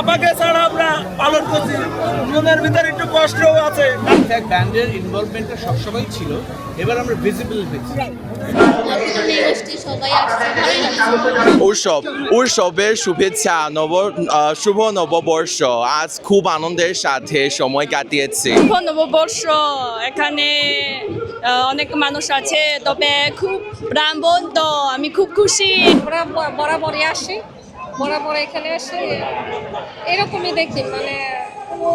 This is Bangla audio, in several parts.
আপাকে ছাড়া আমরা পালন করছি। মনের ভিতরে একটু কষ্টও আছে। ইনফ্যাক্ট ব্যান্ডের ইনভলভমেন্টটা সবসময় ছিল। এবার আমরা ভিজিবল লাগছে উৎসব উৎসবের শুভেচ্ছা নব শুভ নববর্ষ। আজ খুব আনন্দের সাথে সময় কাটিয়েছি। শুভ নববর্ষ। এখানে অনেক মানুষ আছে তবে খুব প্রাণবন্ত। আমি খুব খুশি। বরাবরই আসি। বরাবর এখানে এসে এরকমই দেখি মানে কোনো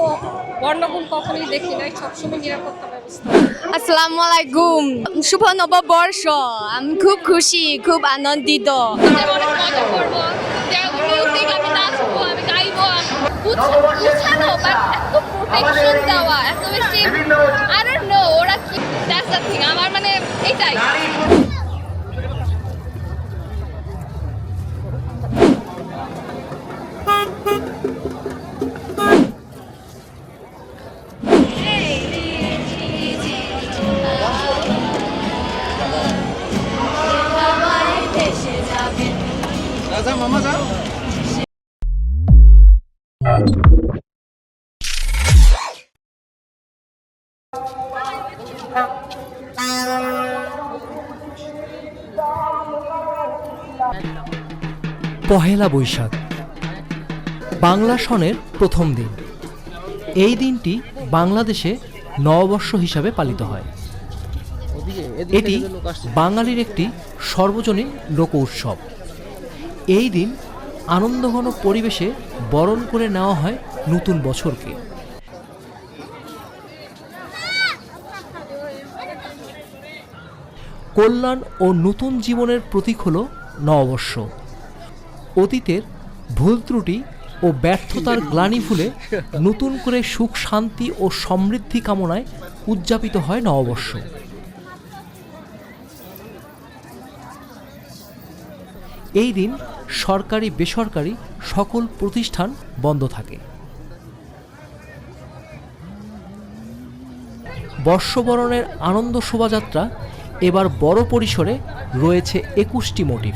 গণ্ডগোল কখনোই দেখি নাই সবসময় নিরাপত্তা ব্যবস্থা। আসসালামু আলাইকুম। শুভ নববর্ষ। আমি খুব খুশি খুব আনন্দিত। আমি করব মিউজিক আমি নাচবো আমি বাট এত প্রোটেকশন দেওয়া এত বেশি আই ডোন্ট নো ওরা কি দ্যাটস দ্য থিং আমার মানে এটাই পহেলা বৈশাখ। বাংলা সনের প্রথম দিন। এই দিনটি বাংলাদেশে নববর্ষ হিসাবে পালিত হয়। এটি বাঙালির একটি সর্বজনীন লোক উৎসব। এই দিন আনন্দঘন পরিবেশে বরণ করে নেওয়া হয় নতুন বছরকে। কল্যাণ ও নতুন জীবনের প্রতীক হল নববর্ষ। অতীতের ভুল ত্রুটি ও ব্যর্থতার গ্লানি ভুলে নতুন করে সুখ, শান্তি ও সমৃদ্ধি কামনায় উদযাপিত হয় নববর্ষ। এই দিন সরকারি, বেসরকারি সকল প্রতিষ্ঠান বন্ধ থাকে। বর্ষবরণের আনন্দ শোভাযাত্রা এবার বড় পরিসরে রয়েছে একুশটি মোটিভ।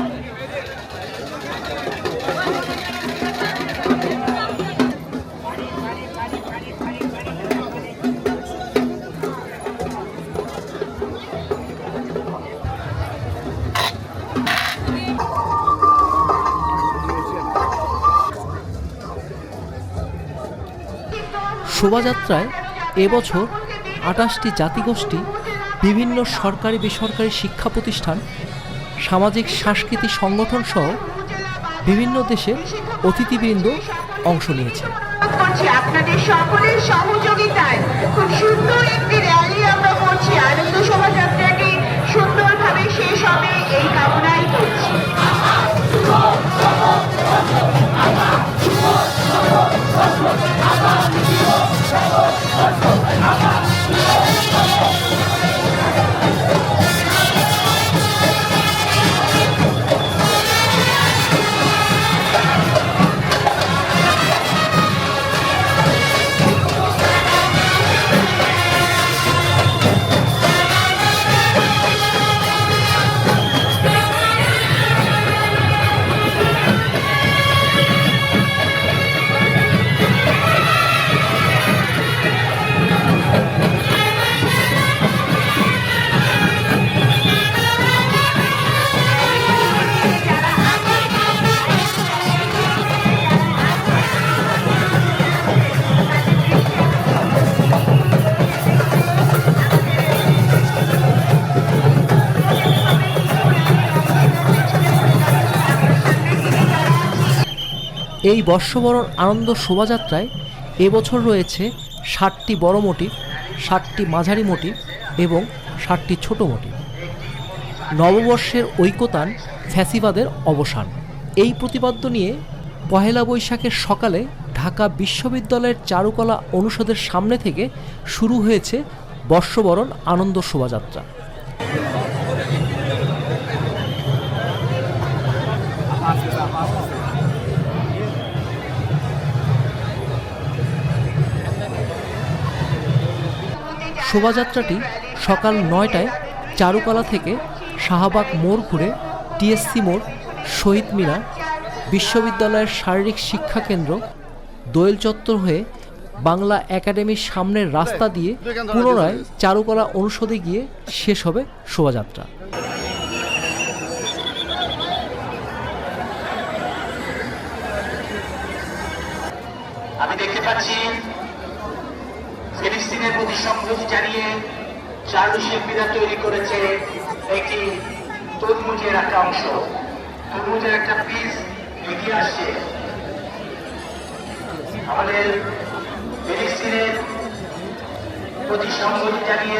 শোভাযাত্রায় এবছর আটাশটি জাতিগোষ্ঠী, বিভিন্ন সরকারি বেসরকারি শিক্ষা প্রতিষ্ঠান, সামাজিক সাংস্কৃতিক সংগঠন সহ বিভিন্ন দেশের অতিথিবৃন্দ অংশ নিয়েছে। আপনাদের সকলের সহযোগিতায়। খুব সুন্দর একটি র্যালি আমরা করছি। আনন্দ সুন্দরভাবে শেষ হবে এই কামনাই করছি। এই বর্ষবরণ আনন্দ শোভাযাত্রায় এবছর রয়েছে ষাটটি বড় মোটিভ, ষাটটি মাঝারি মোটিভ এবং ষাটটি ছোট মোটিভ। নববর্ষের ঐকতান ফ্যাসিবাদের অবসান। এই প্রতিপাদ্য নিয়ে পহেলা বৈশাখের সকালে ঢাকা বিশ্ববিদ্যালয়ের চারুকলা অনুষদের সামনে থেকে শুরু হয়েছে বর্ষবরণ আনন্দ শোভাযাত্রা। শোভাযাত্রাটি সকাল নয়টায় চারুকলা থেকে শাহবাগ মোড় ঘুরে টিএসসি মোড়, শহীদ মিনার, বিশ্ববিদ্যালয়ের শারীরিক শিক্ষা কেন্দ্র, দোয়েল চত্বর হয়ে বাংলা একাডেমির সামনের রাস্তা দিয়ে পুনরায় চারুকলা অনুষদে গিয়ে শেষ হবে শোভাযাত্রা। আমি দেখতে পাচ্ছি প্রতি জানিয়ে চারু শিল্পীরা তৈরি করেছে একটি তরমুজের একটা অংশ। তরমুজের একটা পিস এগিয়ে আসছে। আমাদের ফিলিস্তিনের প্রতি সংহতি জানিয়ে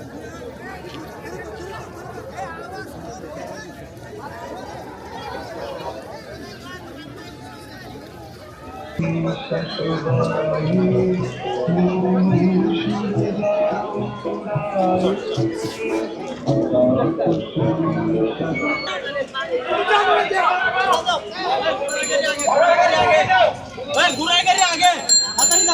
গাড়ি আগে হাতারি না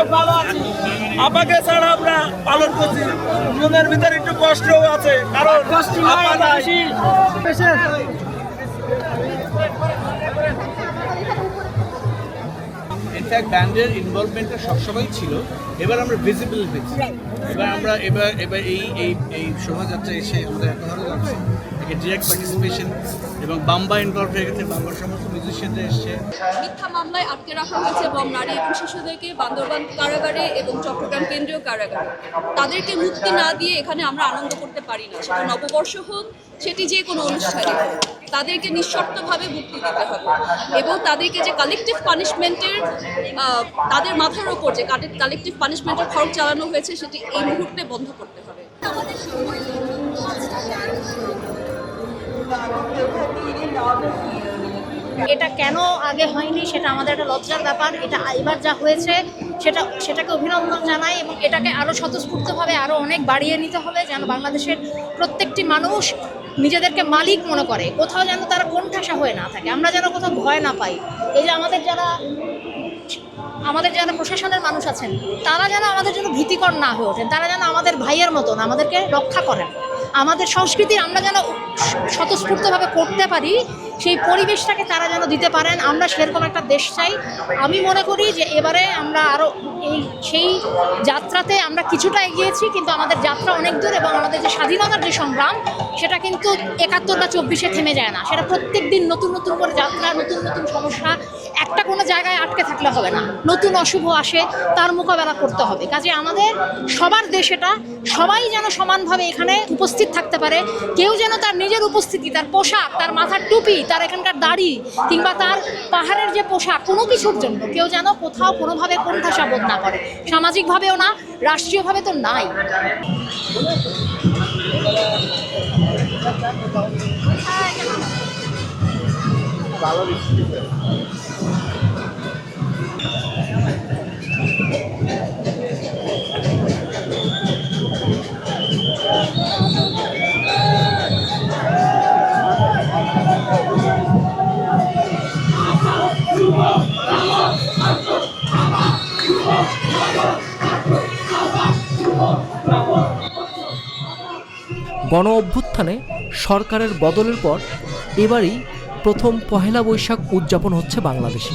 আমরা অনেক ভালো আছি। আপাকে ছাড়া আমরা পালন করছি। মনের ভিতরে একটু কষ্টও আছে কারণ ইনফ্যাক্ট ব্যান্ডের ইনভলভমেন্টটা সবসময় ছিল। এবার আমরা ভিজিবল এবার আমরা এবার এবার এই এই এই শোভাযাত্রা এসে আমাদের এখন ভালো লাগছে ডিরেক্ট পার্টিসিপেশন এবং বাম্বা ইনভলভ হয়ে গেছে বাম্বার সমস্ত মিউজিশিয়ানরা এসছে। মিথ্যা মামলায় আটকে রাখা হয়েছে এবং নারী এবং শিশুদেরকে বান্দরবান কারাগারে এবং চট্টগ্রাম কেন্দ্রীয় কারাগারে। তাদেরকে মুক্তি না দিয়ে এখানে আমরা আনন্দ করতে পারি না। সেটা নববর্ষ হোক, সেটি যে কোনো অনুষ্ঠানে তাদেরকে নিঃশর্তভাবে মুক্তি দিতে হবে। এবং তাদেরকে যে কালেকটিভ পানিশমেন্টের তাদের মাথার ওপর যে কালেকটিভ পানিশমেন্টের খরচ চালানো হয়েছে, সেটি এই মুহূর্তে বন্ধ করতে হবে। এটা কেন আগে হয়নি সেটা আমাদের একটা লজ্জার ব্যাপার। এটা এবার যা হয়েছে সেটা, সেটাকে অভিনন্দন জানাই এবং এটাকে আরও স্বতঃস্ফূর্তভাবে আরও অনেক বাড়িয়ে নিতে হবে যেন বাংলাদেশের প্রত্যেকটি মানুষ নিজেদেরকে মালিক মনে করে। কোথাও যেন তারা কোণঠাসা হয়ে না থাকে। আমরা যেন কোথাও ভয় না পাই। এই যে আমাদের যারা আমাদের যারা প্রশাসনের মানুষ আছেন, তারা যেন আমাদের জন্য ভীতিকর না হয়ে ওঠেন। তারা যেন আমাদের ভাইয়ের মতন আমাদেরকে রক্ষা করেন। আমাদের সংস্কৃতি আমরা যেন স্বতঃস্ফূর্তভাবে করতে পারি সেই পরিবেশটাকে তারা যেন দিতে পারেন, আমরা সেরকম একটা দেশ চাই। আমি মনে করি যে এবারে আমরা আরও এই সেই যাত্রাতে আমরা কিছুটা এগিয়েছি, কিন্তু আমাদের যাত্রা অনেক দূর এবং আমাদের যে স্বাধীনতার যে সংগ্রাম, সেটা কিন্তু একাত্তর বা চব্বিশে থেমে যায় না। সেটা প্রত্যেক দিন নতুন নতুন করে যাত্রা, নতুন নতুন সমস্যা, একটা কোনো জায়গায় আটকে থাকলে হবে না। নতুন অশুভ আসে, তার মোকাবেলা করতে হবে। কাজে আমাদের সবার দেশ এটা, সবাই যেন সমানভাবে এখানে উপস্থিত থাকতে পারে। কেউ যেন তার নিজের উপস্থিতি, তার পোশাক, তার মাথার টুপি তার এখানকার দাড়ি কিংবা তার পাহাড়ের যে পোশাক, কোনো কিছুর জন্য কেউ যেন কোথাও কোনোভাবে কোণঠাসা বোধ না করে। সামাজিকভাবেও না, রাষ্ট্রীয়ভাবে তো নাই। গণ অভ্যুত্থানে সরকারের বদলের পর এবারই প্রথম পহেলা বৈশাখ উদযাপন হচ্ছে বাংলাদেশে।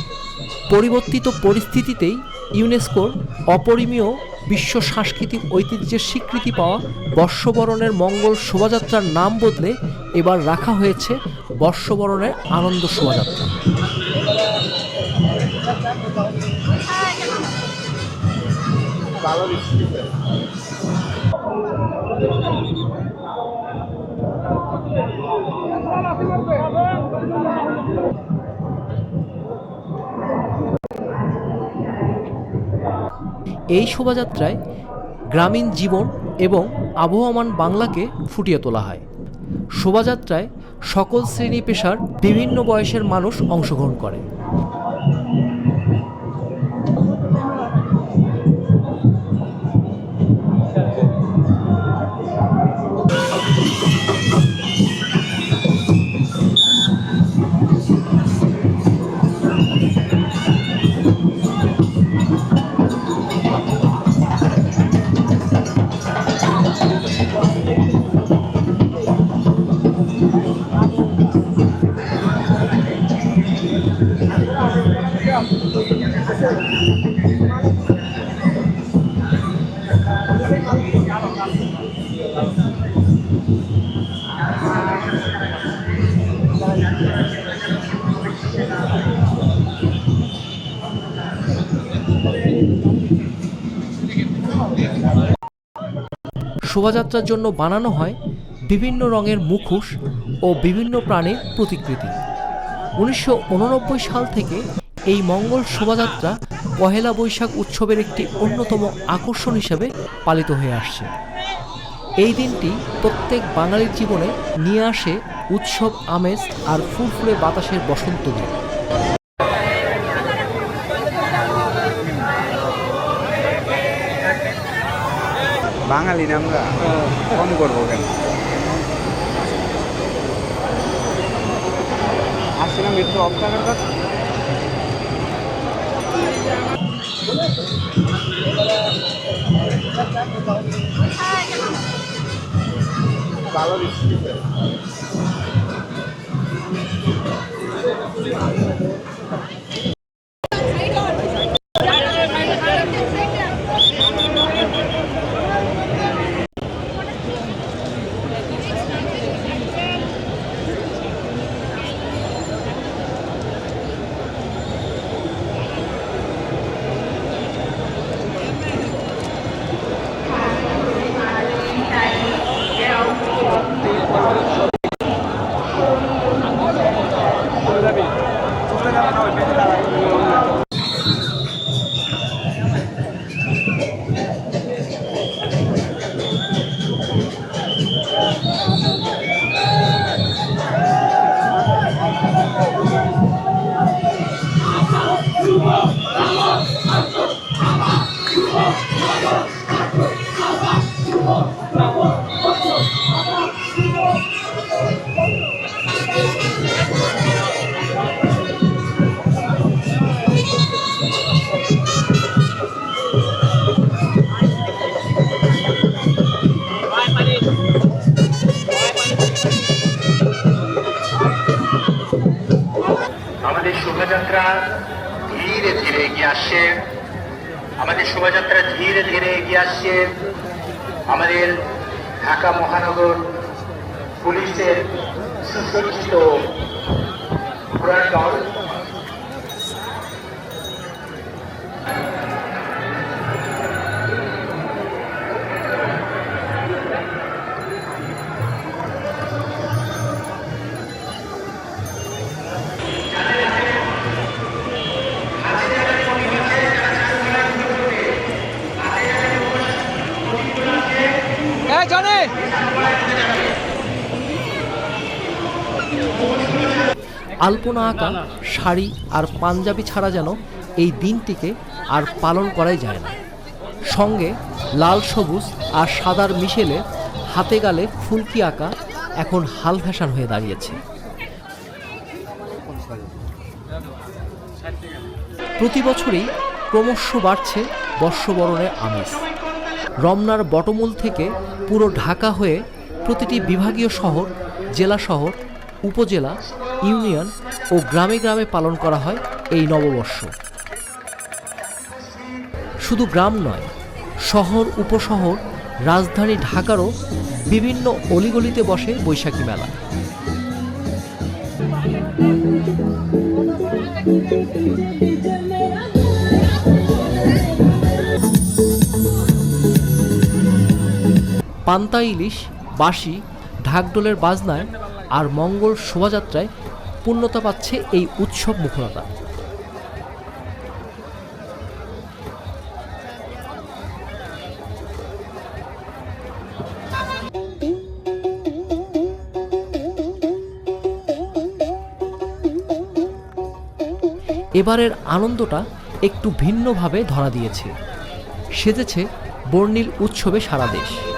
পরিবর্তিত পরিস্থিতিতেই ইউনেস্কোর অপরিমীয় বিশ্ব সাংস্কৃতিক ঐতিহ্যের স্বীকৃতি পাওয়া বর্ষবরণের মঙ্গল শোভাযাত্রার নাম বদলে এবার রাখা হয়েছে বর্ষবরণের আনন্দ শোভাযাত্রা। এই শোভাযাত্রায় গ্রামীণ জীবন এবং আবহমান বাংলাকে ফুটিয়ে তোলা হয়। শোভাযাত্রায় সকল শ্রেণি পেশার বিভিন্ন বয়সের মানুষ অংশগ্রহণ করে। শোভাযাত্রার জন্য বানানো হয় বিভিন্ন রঙের মুখোশ ও বিভিন্ন প্রাণীর প্রতিকৃতি। উনিশশো উননব্বই সাল থেকে এই মঙ্গল শোভাযাত্রা পহেলা বৈশাখ উৎসবের একটি অন্যতম আকর্ষণ হিসেবে পালিত হয়ে আসছে। এই দিনটি প্রত্যেক বাঙালির জীবনে নিয়ে আসে উৎসব, আমেজ আর ফুরফুরে বাতাসের বসন্ত দিন। বাঙালি না আমরা কম করবো কেন আসছিলাম একটু অফ থাকার কথা ভালো দিচ্ছি আমাদের শোভাযাত্রা ধীরে ধীরে এগিয়ে আসছে। আমাদের শোভাযাত্রা ধীরে ধীরে এগিয়ে আসছে। আমাদের ঢাকা মহানগর পুলিশের সুসজ্জিত ঘোড়ার দল আলপনা আঁকা, শাড়ি আর পাঞ্জাবি ছাড়া যেন এই দিনটিকে আর পালন করাই যায় না। সঙ্গে লাল সবুজ আর সাদার মিশেলে হাতে গালে ফুলকি আঁকা এখন হাল ফ্যাশন হয়ে দাঁড়িয়েছে। প্রতি বছরই ক্রমশ বাড়ছে বর্ষবরণের আমেজ। রমনার বটমূল থেকে পুরো ঢাকা হয়ে প্রতিটি বিভাগীয় শহর, জেলা শহর, উপজেলা ইউনিয়ন ও গ্রামে গ্রামে পালন করা হয় এই নববর্ষ। শুধু গ্রাম নয়, শহর, উপশহর, রাজধানী ঢাকারও বিভিন্ন অলিগলিতে বসে বৈশাখী মেলা। পান্তা ইলিশ, বাঁশি ঢাকডোলের বাজনায় আর মঙ্গল শোভাযাত্রায় পূর্ণতা পাচ্ছে এই উৎসব মুখরতা। এবারের আনন্দটা একটু ভিন্নভাবে ধরা দিয়েছে। সেজেছে বর্ণিল উৎসবে সারা দেশ।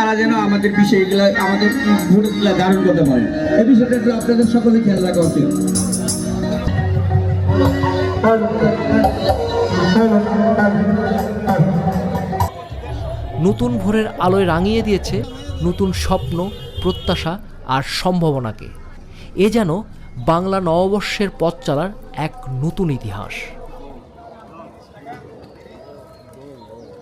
তারা যেন আমাদের বিষয়গুলো, আমাদের ভোটগুলো ধারণ করতে পারে। এই বিষয়টা একটু আপনাদের সকলে খেয়াল রাখা উচিত। নতুন ভোরের আলোয় রাঙিয়ে দিয়েছে নতুন স্বপ্ন, প্রত্যাশা আর সম্ভাবনাকে। এ যেন বাংলা নববর্ষের পথ চলার এক নতুন ইতিহাস।